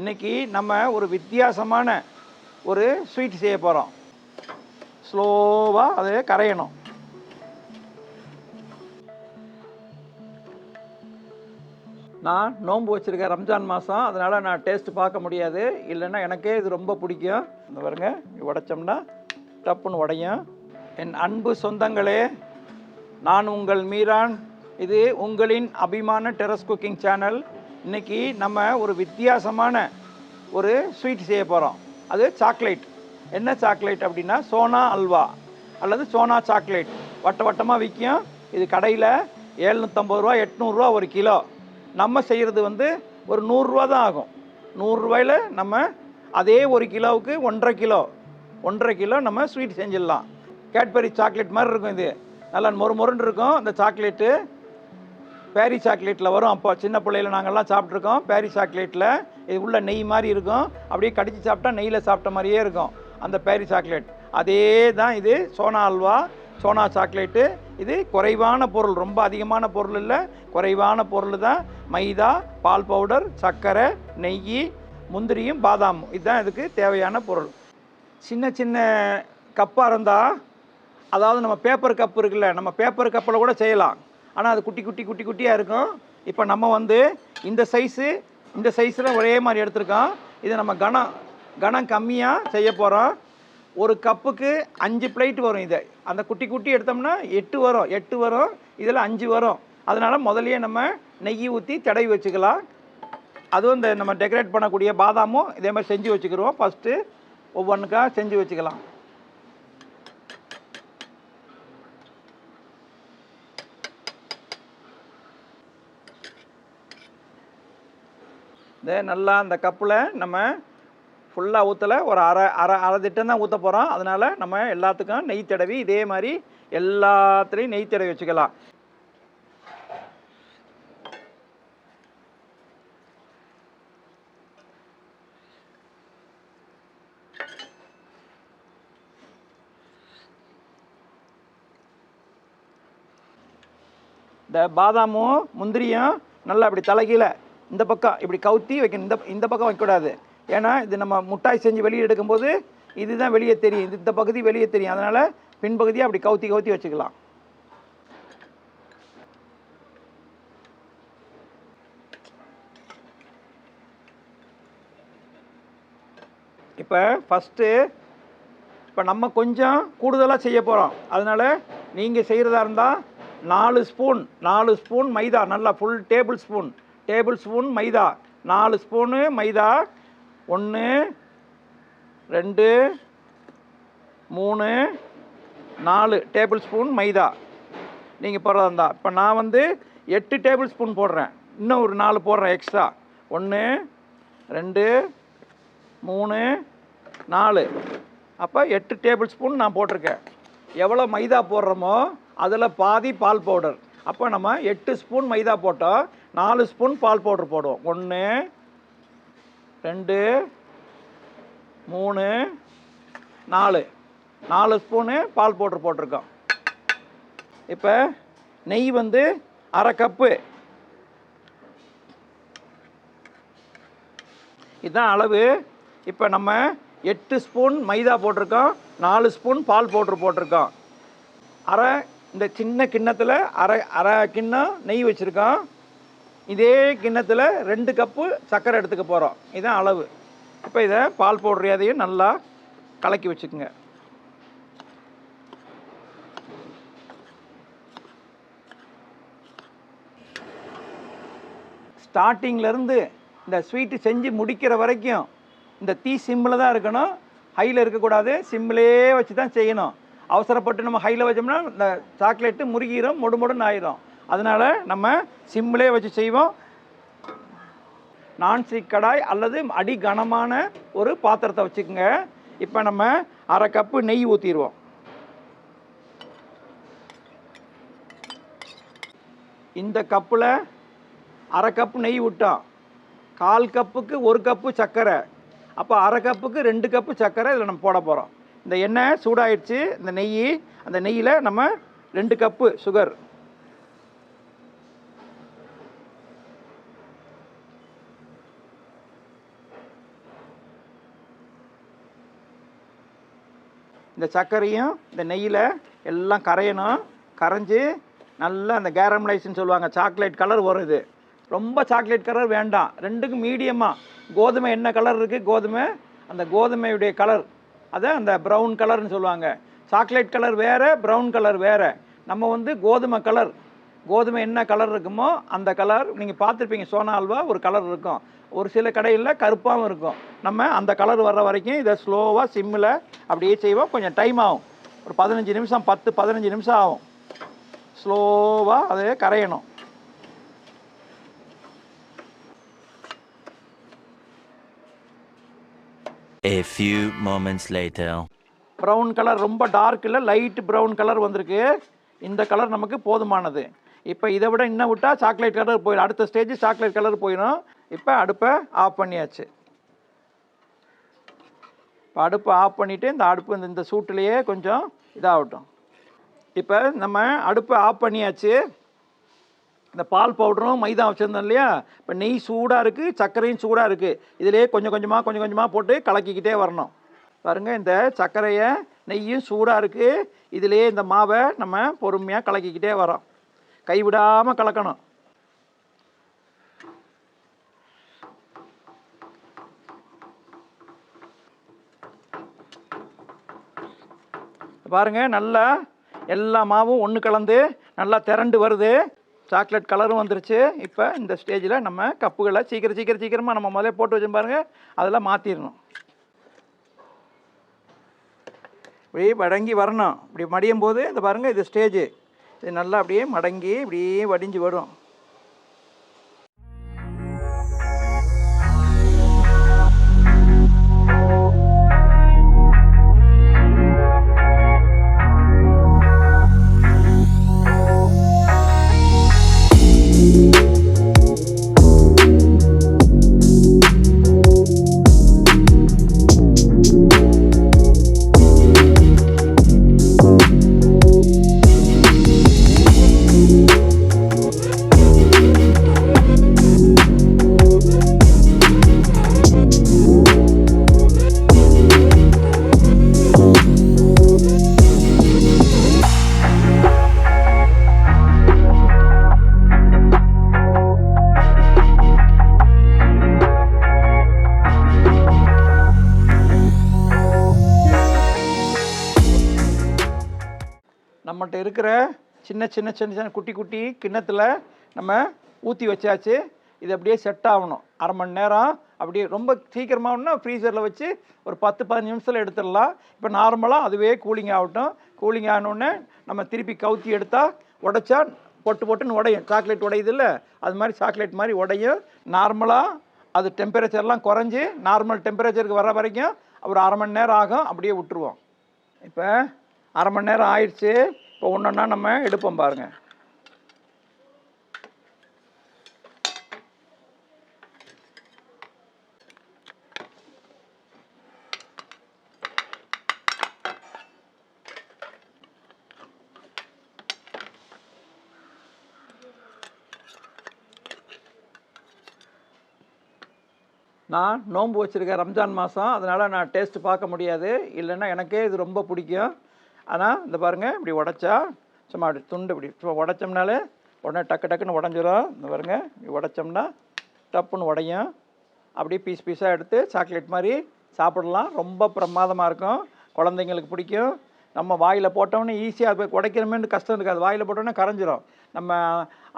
இன்னைக்கு நம்ம ஒரு வித்தியாசமான ஒரு ஸ்வீட் செய்ய போகிறோம் ஸ்லோவாக அதை கரையணும். நான் நோன்பு வச்சுருக்கேன் ரம்ஜான் மாதம் அதனால் நான் டேஸ்ட்டு பார்க்க முடியாது. இல்லைன்னா எனக்கே இது ரொம்ப பிடிக்கும். இந்த பாருங்க உடைச்சோம்னா டப்புன்னு உடையும். என் அன்பு சொந்தங்களே நான் உங்கள் மீரான். இது உங்களின் அபிமான டெரஸ் குக்கிங் சேனல். இன்னைக்கு நம்ம ஒரு வித்தியாசமான ஒரு ஸ்வீட் செய்ய போகிறோம் அது சாக்லேட் என்ன சாக்லேட் அப்படின்னா சோனா அல்வா அல்லது சோனா சாக்லேட் வட்ட வட்டமாக விற்கும் இது கடையில் ஏழ்நூற்றம்பது ரூபா எட்நூறுரூவா ஒரு கிலோ. நம்ம செய்கிறது வந்து ஒரு நூறுரூவா தான் ஆகும். நூறுரூவாயில் நம்ம அதே ஒரு கிலோவுக்கு ஒன்றரை கிலோ. ஒன்றரை கிலோ நம்ம ஸ்வீட் செஞ்சிடலாம். கேட்பரி சாக்லேட் மாதிரி இருக்கும் இது. நல்லா மொறு மொறுன்னு இருக்கும். அந்த சாக்லேட்டு பேரி சாக்லேட்டில் வரும். அப்போ சின்ன பிள்ளையில நாங்கள்லாம் சாப்பிட்ருக்கோம் பேரி சாக்லேட்டில் இது உள்ள நெய் மாதிரி இருக்கும். அப்படியே கடித்து சாப்பிட்டா நெய்யில் சாப்பிட்ட மாதிரியே இருக்கும். அந்த பேரி சாக்லேட் அதே தான் இது சோனா அல்வா சோனா சாக்லேட்டு இது குறைவான பொருள் ரொம்ப அதிகமான பொருள் இல்லை. குறைவான பொருள் தான். மைதா பால் பவுடர் சர்க்கரை நெய் முந்திரியும் பாதாமும். இதுதான் இதுக்கு தேவையான பொருள். சின்ன சின்ன கப்பாக இருந்தால் அதாவது நம்ம பேப்பர் கப் இருக்குல்ல நம்ம பேப்பர் கப்பில் கூட செய்யலாம். ஆனால் அது குட்டி குட்டி குட்டி குட்டியாக இருக்கும். இப்போ நம்ம வந்து இந்த சைஸு இந்த சைஸில் ஒரே மாதிரி எடுத்திருக்கோம். இதை நம்ம கனம் கனம் கம்மியாக செய்ய போகிறோம் ஒரு கப்புக்கு அஞ்சு பிளேட் வரும் இது. அந்த குட்டி குட்டி எடுத்தோம்னா எட்டு வரும். எட்டு வரும். இதில் அஞ்சு வரும். அதனால் முதலையே நம்ம நெய் ஊற்றி தடவி வச்சுக்கலாம். அதுவும் இந்த நம்ம டெக்கரேட் பண்ணக்கூடிய பாதாமும் இதே மாதிரி செஞ்சு வச்சுக்கிருவோம். ஃபஸ்ட்டு ஒவ்வொன்றுக்காக செஞ்சு வச்சுக்கலாம். இந்த நல்லா அந்த கப்பில் நம்ம ஃபுல்லாக ஊற்றலை ஒரு அரை அரை அரை திட்டம் தான் ஊற்ற போகிறோம் அதனால் நம்ம எல்லாத்துக்கும் நெய் தடவி இதே மாதிரி எல்லாத்துலேயும் நெய் தடவி வச்சுக்கலாம். இந்த பாதாமும் முந்திரியும் நல்லா அப்படி தலைகீழே இந்த பக்கம் இப்படி கவுத்தி வைக்கணும் இந்த இந்த பக்கம் வைக்கக்கூடாது. ஏன்னா இது நம்ம முட்டாய் செஞ்சு வெளியே எடுக்கும்போது இதுதான் வெளியே தெரியும். இது இந்த பகுதி வெளியே தெரியும். அதனால் பின்பகுதியை அப்படி கவுத்தி கவுத்தி வச்சுக்கலாம். இப்போ ஃபஸ்ட்டு இப்போ நம்ம கொஞ்சம் கூடுதலாக செய்ய போகிறோம் அதனால் நீங்கள் செய்கிறதா இருந்தால் நாலு ஸ்பூன் நாலு ஸ்பூன் மைதா நல்லா full tablespoon tablespoon மைதா. நாலு ஸ்பூனு மைதா. ஒன்று ரெண்டு மூணு நாலு டேபிள் ஸ்பூன் மைதா. நீங்கள் போடுறதா இருந்தால் இப்போ நான் வந்து எட்டு டேபிள் ஸ்பூன் போடுறேன். இன்னும் ஒரு நாலு போடுறேன் எக்ஸ்ட்ரா. ஒன்று ரெண்டு மூணு நாலு. அப்போ எட்டு டேபிள் ஸ்பூன் நான் போட்டிருக்கேன். எவ்வளோ மைதா போடுறோமோ அதில் பாதி பால் பவுடர். அப்போ நம்ம எட்டு ஸ்பூன் மைதா போட்டோம். நாலு ஸ்பூன் பால் பவுடர் போடுவோம். ஒன்று ரெண்டு மூணு நாலு. நாலு ஸ்பூனு பால் பவுடர் போட்டிருக்கோம். இப்போ நெய் வந்து அரை கப்பு. இதுதான் அளவு. இப்போ நம்ம எட்டு ஸ்பூன் மைதா போட்டிருக்கோம். நாலு ஸ்பூன் பால் பவுட்ரு போட்டிருக்கோம். அரை இந்த சின்ன கிண்ணத்தில் அரை அரை கிண்ணம் நெய் வச்சுருக்கோம். இதே கிண்ணத்தில் ரெண்டு கப்பு சர்க்கரை எடுத்துக்க போகிறோம் இதுதான் அளவு. இப்போ இதை பால் பவுடரையாதையும் நல்லா கலக்கி வச்சுக்கோங்க. ஸ்டார்டிங்லேருந்து இந்த ஸ்வீட்டு செஞ்சு முடிக்கிற வரைக்கும் இந்த தீ சிம்மில் தான் இருக்கணும். ஹையில் இருக்கக்கூடாது சிம்மிலே வச்சு தான் செய்யணும். அவசரப்பட்டு நம்ம ஹையில் வச்சோம்னா இந்த சாக்லேட்டு முருகிடும் மொடு மொடுன்னு ஆயிரும். அதனால் நம்ம சிம்மிலே வச்சு செய்வோம். நான்ஸ்டிக் கடாய் அல்லது அடி கனமான ஒரு பாத்திரத்தை வச்சுக்கோங்க. இப்போ நம்ம அரை கப்பு நெய் ஊற்றிடுவோம் இந்த கப்பில் அரை கப்பு நெய் விட்டோம் கால் கப்புக்கு ஒரு கப்பு சர்க்கரை அப்போ அரை கப்புக்கு ரெண்டு கப்பு சர்க்கரை இதில் நம்ம போட போகிறோம் இந்த எண்ணெய் சூடாயிடுச்சு. இந்த நெய் அந்த நெய்யில் நம்ம ரெண்டு கப்பு சுகர் இந்த சர்க்கரையும் இந்த நெய்யில் எல்லாம் கரையணும். கரைஞ்சி நல்லா அந்த கேரமலைஸ்ன்னு சொல்லுவாங்க சாக்லேட் கலர் வரும் இது. ரொம்ப சாக்லேட் கலர் வேண்டாம். ரெண்டுக்கும் மீடியமாக கோதுமை என்ன கலர் இருக்குது கோதுமை அந்த கோதுமையுடைய கலர் அதை அந்த ப்ரௌன் கலர்னு சொல்லுவாங்க. சாக்லேட் கலர் வேறு ப்ரௌன் கலர் வேறு. நம்ம வந்து கோதுமை கலர் கோதுமை என்ன கலர் இருக்குமோ அந்த கலர் நீங்கள் பார்த்துருப்பீங்க சோனா அல்வா ஒரு கலர் இருக்கும். ஒரு சில கடையில் கருப்பாகவும் இருக்கும். நம்ம அந்த கலர் வர்ற வரைக்கும் இதை ஸ்லோவாக சிம்மில் அப்படியே செய்வோம். கொஞ்சம் டைம் ஆகும். ஒரு பதினஞ்சு நிமிஷம் பத்து பதினஞ்சு நிமிஷம் ஆகும். ஸ்லோவாக அதை கரையணும். A few moments later. Brown colour ரொம்ப டார்க் இல்லை லைட் ப்ரௌன் கலர் வந்திருக்கு. இந்த கலர் நமக்கு போதுமானது. இப்போ இதை விட இன்னும் விட்டால் சாக்லேட் கலர் போயிடும். அடுத்த ஸ்டேஜ் சாக்லேட் கலர் போயிடும். இப்போ அடுப்பை ஆஃப் பண்ணியாச்சு. இப்போ அடுப்பை ஆஃப் பண்ணிவிட்டு இந்த அடுப்பு இந்த இந்த சூட்டுலேயே கொஞ்சம் இதாகட்டும். இப்போ நம்ம அடுப்பை ஆஃப் பண்ணியாச்சு. இந்த பால் பவுடரும் மைதா வச்சுருந்தோம் இல்லையா? இப்போ நெய் சூடாக இருக்குது சர்க்கரையும் சூடாக இருக்குது இதிலே கொஞ்சம் கொஞ்சமாக கொஞ்சம் கொஞ்சமாக போட்டு கலக்கிக்கிட்டே வரணும். பாருங்கள் இந்த சர்க்கரையை நெய்யும் சூடாக இருக்குது இதிலே இந்த மாவை நம்ம பொறுமையாக கலக்கிக்கிட்டே வரோம். கைவிடாமல் கலக்கணும். பாருங்கள் நல்லா எல்லா மாவும் ஒன்று கலந்து நல்லா திரண்டு வருது. சாக்லேட் கலரும் வந்துருச்சு. இப்போ இந்த ஸ்டேஜில் நம்ம கப்புகளை சீக்கிரம் சீக்கிரம் சீக்கிரமாக நம்ம முதல்ல போட்டு வச்சோம் பாருங்கள் அதெல்லாம் மாற்றிடணும் இப்படி வடங்கி வரணும். இப்படி மடியும் போது இந்த பாருங்கள் இது ஸ்டேஜு இது நல்லா அப்படியே மடங்கி இப்படியே வடிஞ்சு வரும். நம்மகிட்ட இருக்கிற சின்ன சின்ன சின்ன சின்ன குட்டி குட்டி கிண்ணத்தில் நம்ம ஊற்றி வச்சாச்சு. இது அப்படியே செட் ஆகணும். அரை மணி நேரம் அப்படியே ரொம்ப சீக்கிரமாகனா ஃப்ரீசரில் வச்சு ஒரு பத்து பதினஞ்சு நிமிஷத்தில் எடுத்துடலாம். இப்போ நார்மலாக அதுவே கூலிங் ஆகட்டும். கூலிங் ஆனோடனே நம்ம திருப்பி கவுத்தி எடுத்தால் உடைச்சா பொட்டு பொட்டுன்னு உடையும். சாக்லேட் உடையுது இல்லை? அது மாதிரி சாக்லேட் மாதிரி உடையும். நார்மலாக அது டெம்பரேச்சர்லாம் குறைஞ்சி நார்மல் டெம்பரேச்சருக்கு வர வரைக்கும் ஒரு அரை மணி நேரம் ஆகும். அப்படியே விட்டுருவோம். இப்போ அரை மணி நேரம் ஆயிடுச்சு. இப்போ ஒன்றொன்னா நம்ம எடுப்போம் பாருங்க. நான் நோன்பு வச்சுருக்கேன் ரம்ஜான் மாதம் அதனால் நான் டேஸ்ட்டு பார்க்க முடியாது. இல்லைன்னா எனக்கே இது ரொம்ப பிடிக்கும். ஆனால் இந்த பாருங்கள் இப்படி உடைச்சா சும்மா அப்படி துண்டு இப்படி சும்மா உடைச்சோம்னாலே உடனே டக்கு டக்குன்னு உடஞ்சிரும். இந்த பாருங்க இப்படி உடைச்சோம்னா டப்புன்னு உடையும். அப்படியே பீஸ் பீஸாக எடுத்து சாக்லேட் மாதிரி சாப்பிடலாம். ரொம்ப பிரமாதமாக இருக்கும். குழந்தைங்களுக்கு பிடிக்கும். நம்ம வாயில் போட்டோன்னே ஈஸியாக போய் உடைக்கிறமேன்னு கஷ்டம் இருக்காது. வாயில் போட்டோன்னே கரைஞ்சிரும். நம்ம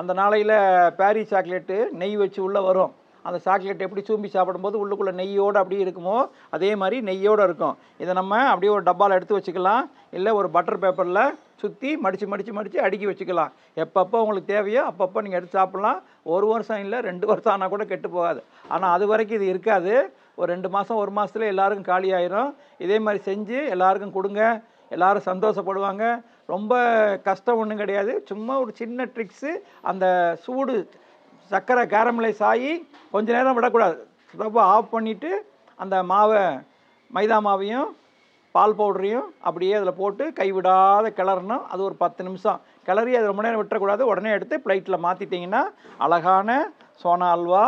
அந்த நாளையில் பேரி சாக்லேட்டு நெய் வச்சு உள்ளே வரும். அந்த சாக்லேட் எப்படி சூம்பி சாப்பிடும்போது உள்ளுக்குள்ளே நெய்யோடு அப்படியே இருக்குமோ அதே மாதிரி நெய்யோடு இருக்கும். இதை நம்ம அப்படியே ஒரு டப்பாவில் எடுத்து வச்சுக்கலாம். இல்லை ஒரு பட்டர் பேப்பரில் சுற்றி மடித்து மடித்து மடித்து அடுக்கி வச்சுக்கலாம். எப்பப்போ உங்களுக்கு தேவையோ அப்பப்போ நீங்கள் எடுத்து சாப்பிட்லாம். ஒரு வருஷம் இல்லை ரெண்டு வருஷம் ஆனால் கூட கெட்டு போகாது. ஆனால் அது வரைக்கும் இது இருக்காது. ஒரு ரெண்டு மாதம் ஒரு மாதத்துல எல்லாருக்கும் காலி ஆயிரும். இதே மாதிரி செஞ்சு எல்லாருக்கும் கொடுங்க. எல்லாரும் சந்தோஷப்படுவாங்க. ரொம்ப கஷ்டம் ஒன்றும் கிடையாது. சும்மா ஒரு சின்ன ட்ரிக்ஸு அந்த சூடு சர்க்கரை கேரமலைஸ் ஆகி கொஞ்ச நேரம் விடக்கூடாது. ஸ்டவ்வை ஆஃப் பண்ணிவிட்டு அந்த மாவை மைதா மாவையும் பால் பவுடரையும் அப்படியே அதில் போட்டு கைவிடாத கிளறணும். அது ஒரு பத்து நிமிஷம். கிளறி அது ரொம்ப நேரம் விட்டுறக்கூடாது. உடனே எடுத்து பிளேட்டில் மாற்றிட்டிங்கன்னா அழகான சோனா அல்வா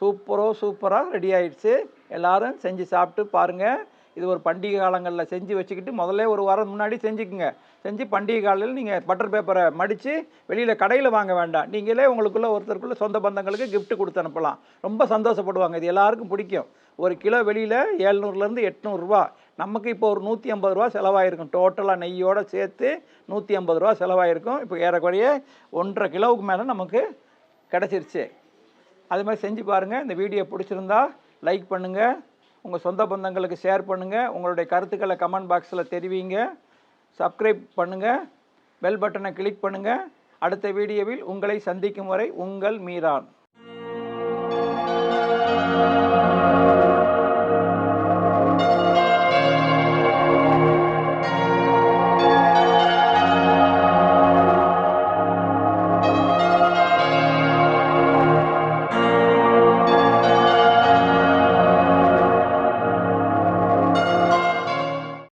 சூப்பரோ சூப்பராக ரெடி ஆயிடுச்சு. எல்லோரும் செஞ்சு சாப்பிட்டு பாருங்கள் இது ஒரு பண்டிகை காலங்களில் செஞ்சு வச்சுக்கிட்டு முதல்ல ஒரு வாரம் முன்னாடி செஞ்சுக்குங்க. செஞ்சு பண்டிகை காலையில் நீங்கள் பட்டர் பேப்பரை மடித்து வெளியில் கடையில் வாங்க வேண்டாம். நீங்களே உங்களுக்குள்ளே ஒருத்தருக்குள்ள சொந்த பந்தங்களுக்கு கிஃப்ட் கொடுத்து அனுப்பலாம். ரொம்ப சந்தோஷப்படுவாங்க. இது எல்லாருக்கும் பிடிக்கும். ஒரு கிலோ வெளியில் ஏழ்நூறுலேருந்து எட்நூறுரூவா நமக்கு இப்போ ஒரு நூற்றி ஐம்பது ரூபா செலவாயிருக்கும். டோட்டலாக நெய்யோடு சேர்த்து நூற்றி ஐம்பது ரூபா செலவாயிருக்கும். இப்போ ஏறக்குறைய ஒன்றரை கிலோவுக்கு மேலே நமக்கு கிடச்சிருச்சு. அது மாதிரி செஞ்சு பாருங்கள் இந்த வீடியோ பிடிச்சிருந்தா லைக் பண்ணுங்கள் உங்கள் சொந்த பந்தங்களுக்கு ஷேர் பண்ணுங்கள் உங்களுடைய கருத்துக்களை கமெண்ட் பாக்ஸில் தெரிவிங்க. சப்ஸ்கிரைப் பண்ணுங்கள் பெல் பட்டனை கிளிக் பண்ணுங்கள் அடுத்த வீடியோவில் உங்களை சந்திக்கும் வரை உங்கள் மீரான்.